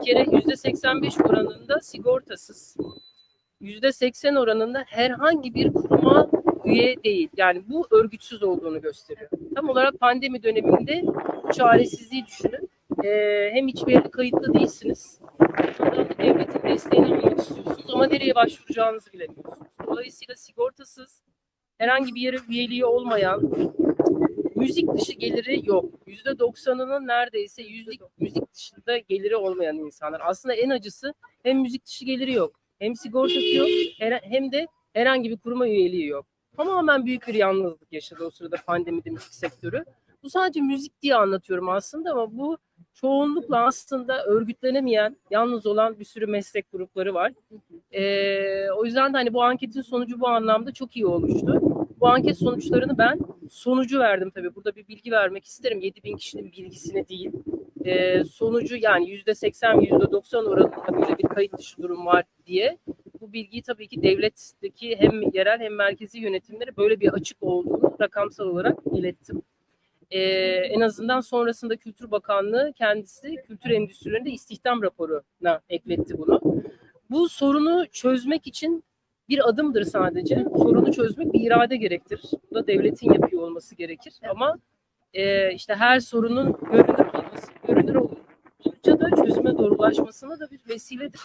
Bir kere yüzde 85 oranında sigortasız, yüzde 80 oranında herhangi bir kuruma üye değil. Yani bu örgütsüz olduğunu gösteriyor. Tam olarak pandemi döneminde çaresizliği düşünün. Ee, hem hiçbir yere kayıtlı değilsiniz. Devletin desteğini almak istiyorsunuz ama nereye başvuracağınızı bilemiyorsunuz. Dolayısıyla sigortasız, herhangi bir yere üyeliği olmayan, müzik dışı geliri yok. Yüzde doksanının neredeyse yüzlük müzik dışında geliri olmayan insanlar. Aslında en acısı hem müzik dışı geliri yok, hem sigortası yok, hem de herhangi bir kuruma üyeliği yok. Tamamen büyük bir yalnızlık yaşadı o sırada pandemide müzik sektörü. Bu sadece müzik diye anlatıyorum aslında ama bu çoğunlukla aslında örgütlenemeyen, yalnız olan bir sürü meslek grupları var. Ee, o yüzden de hani bu anketin sonucu bu anlamda çok iyi olmuştu. Bu anket sonuçlarını ben sonucu verdim tabii. Burada bir bilgi vermek isterim. 7000 kişinin bilgisini değil. Ee, sonucu yani yüzde 80, yüzde 90 oranında böyle bir kayıt dışı durum var diye. Bu bilgiyi tabii ki devletteki hem yerel hem merkezi yönetimlere böyle bir açık olduğunu rakamsal olarak ilettim. Ee, en azından sonrasında Kültür Bakanlığı kendisi kültür endüstrilerinde istihdam raporuna ekletti bunu. Bu sorunu çözmek için bir adımdır sadece. Sorunu çözmek bir irade gerektirir. Bu da devletin yapıyor olması gerekir. Ama e, işte her sorunun görünür olması, görünür olunca da çözüme doğru ulaşmasına da bir vesiledir.